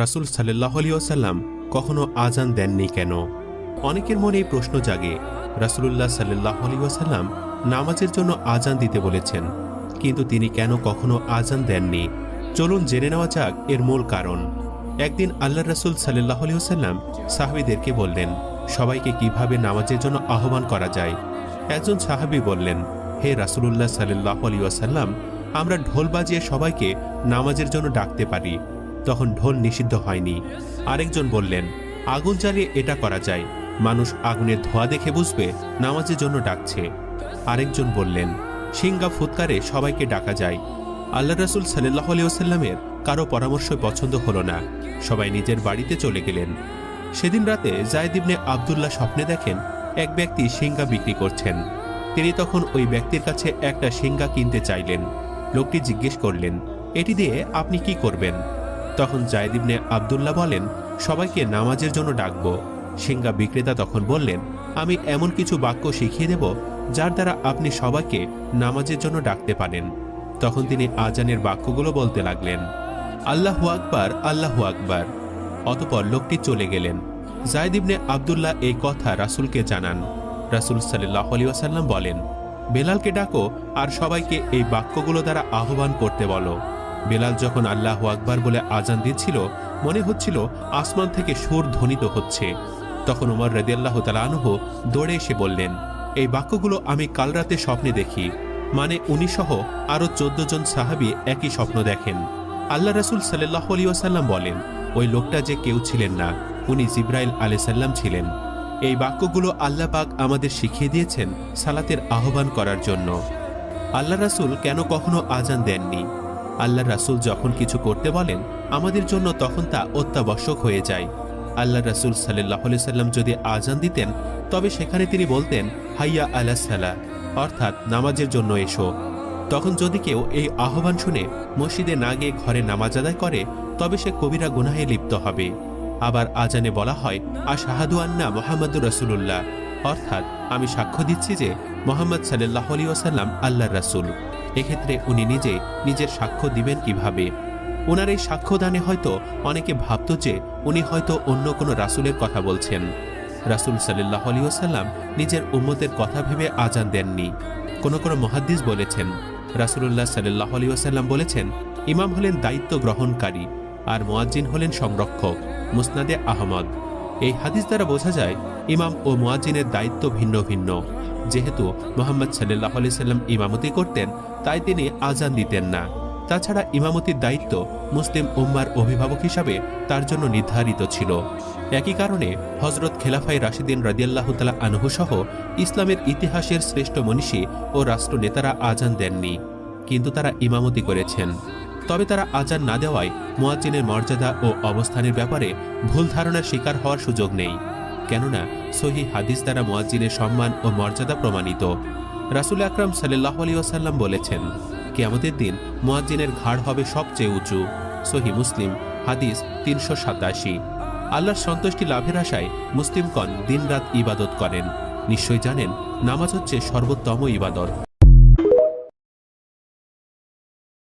রাসুল সাল্লাহ আলিয়াল্লাম কখনো আজান দেননি কেন? অনেকের মনে এই প্রশ্ন জাগে, রাসুলুল্লাহ সাল্লাহ আলিয়াল্লাম নামাজের জন্য আজান দিতে বলেছেন, কিন্তু তিনি কেন কখনো আজান দেননি? চলুন জেনে নেওয়া যাক এর মূল কারণ। একদিন আল্লাহ রাসুল সাল্লাহ আলিয়াল্লাম সাহাবিদেরকে বললেন, সবাইকে কীভাবে নামাজের জন্য আহ্বান করা যায়? একজন সাহাবি বললেন, হে রাসুলুল্লাহ সাল্লাহ আলিয়াল্লাম আমরা ঢোল বাজিয়ে সবাইকে নামাজের জন্য ডাকতে পারি। তখন ঢোল নিষিদ্ধ হয়নি। আরেকজন বললেন, আগুন জ্বালিয়ে এটা করা যায়। মানুষ আগুনের ধোয়া দেখে বুঝবে নামাজের জন্য ডাকছে। আরেকজন বললেন সিঙ্গা ফুৎকারে সবাইকে ডাকা যায়। আল্লাহ রাসুল সাল্লাহ আলিয়াল্লামের কারও পরামর্শ পছন্দ হলো না। সবাই নিজের বাড়িতে চলে গেলেন। সেদিন রাতে জায়দ ইবনে আবদুল্লাহ স্বপ্নে দেখেন এক ব্যক্তি সিঙ্গা বিক্রি করছেন। তিনি তখন ওই ব্যক্তির কাছে একটা সিঙ্গা কিনতে চাইলেন। লোকটি জিজ্ঞেস করলেন, এটি দিয়ে আপনি কি করবেন? তখন জায়দ ইবনে আবদুল্লাহ বলেন, সবাইকে নামাজের জন্য ডাকব। সিঙ্গা বিক্রেতা তখন বললেন, আমি এমন কিছু বাক্য শিখিয়ে দেব যার দ্বারা আপনি সবাইকে নামাজের জন্য ডাকতে পারেন। তখন তিনি আজানের বাক্যগুলো বলতে লাগলেন, আল্লাহু আকবার আল্লাহু আকবার। অতপর লোকটি চলে গেলেন। জায়দ ইবনে আবদুল্লাহ এই কথা রাসূলকে জানান। রাসূল সাল্লাহ আলী বলেন, বেলালকে ডাকো আর সবাইকে এই বাক্যগুলো দ্বারা আহ্বান করতে বলো। বেলাল যখন আল্লাহ আকবার বলে আজান দিচ্ছিল, মনে হচ্ছিল আসমান থেকে সুর ধ্বনিত হচ্ছে। তখন উমর রদিয়াল্লাহ তালানহ দৌড়ে এসে বললেন, এই বাক্যগুলো আমি কাল রাতে স্বপ্নে দেখি। মানে উনি সহ আরও চোদ্দ জন সাহাবি একই স্বপ্ন দেখেন। আল্লাহ রাসুল সাল্লাহ আলী ওয়াসাল্লাম বলেন, ওই লোকটা যে কেউ ছিলেন না, উনি জিব্রাইল আলি সাল্লাম ছিলেন। এই বাক্যগুলো আল্লাহ পাক আমাদের শিখিয়ে দিয়েছেন সালাতের আহ্বান করার জন্য। আল্লাহ রাসুল কেন কখনো আজান দেননি? আল্লাহ রাসুল যখন কিছু করতে বলেন, আমাদের জন্য তখন তা অত্যাবশ্যক হয়ে যায়। আল্লাহ রাসুল সাল্লাহ সাল্লাম যদি আজান দিতেন, তবে সেখানে তিনি বলতেন, হাইয়া আল্লাহ সাল্লাহ অর্থাৎ নামাজের জন্য এসো। তখন যদি কেউ এই আহ্বান শুনে মসজিদে না গিয়ে ঘরে নামাজ আদায় করে, তবে সে কবিরা গুনাহে লিপ্ত হবে। আবার আজানে বলা হয়, আশাহাদু আন্না মোহাম্মদুর রসুল্লাহ অর্থাৎ আমি সাক্ষ্য দিচ্ছি যে মোহাম্মদ সাল্লাহ আলী ওসাল্লাম আল্লাহর রাসুল। এক্ষেত্রে উনি নিজে নিজের সাক্ষ্য দিবেন কীভাবে? ওনার এই সাক্ষ্যদানে হয়তো অনেকে ভাবত যে উনি হয়তো অন্য কোনো রাসুলের কথা বলছেন। রাসুল সাল্লাহ আলী ওসাল্লাম নিজের উম্মতের কথা ভেবে আজান দেননি। কোন কোন মহাদ্দিস বলেছেন রাসুল্লাহ সাল্লাহ আলী ওসাল্লাম বলেছেন, ইমাম হলেন দায়িত্ব গ্রহণকারী, আর মোয়াজ্জিন হলেন সংরক্ষক। মুসনাদে আহমদ। এই হাদিস দ্বারা বোঝা যায়, ইমাম ও মোয়াজ্জিনের দায়িত্ব ভিন্ন ভিন্ন। যেহেতু মোহাম্মদ সাল্লাহ আলি সাল্লাম ইমামতি করতেন, তাই তিনি আজান দিতেন না। তাছাড়া ইমামতির দায়িত্ব মুসলিম উম্মার অভিভাবক হিসাবে তার জন্য নির্ধারিত ছিল। একই কারণে হজরত খেলাফাই রাশিদিন রাদিয়াল্লাহ তালা আনহু সহ ইসলামের ইতিহাসের শ্রেষ্ঠ মনীষী ও রাষ্ট্রনেতারা আজান দেননি। কিন্তু তারা ইমামতি করেছেন। তবে তারা আজান না দেওয়ায় মোয়াজ্জিনের মর্যাদা ও অবস্থানের ব্যাপারে ভুল ধারণার শিকার হওয়ার সুযোগ নেই। কেননা, সহি হাদিস দ্বারা মোয়াজ্জিনের সম্মান ও মর্যাদা প্রমাণিত। রাসুল আকরাম সাল্লাহ আলী ওসাল্লাম বলেছেন, কেয়ামতের দিন মোয়াজ্জিনের ঘাড় হবে সবচেয়ে উঁচু। সহি মুসলিম, হাদিস তিনশো সাতাশি। আল্লাহর সন্তুষ্টি লাভের আশায় মুসলিমগণ দিনরাত ইবাদত করেন। নিশ্চয় জানেন, নামাজ হচ্ছে সর্বোত্তম ইবাদত।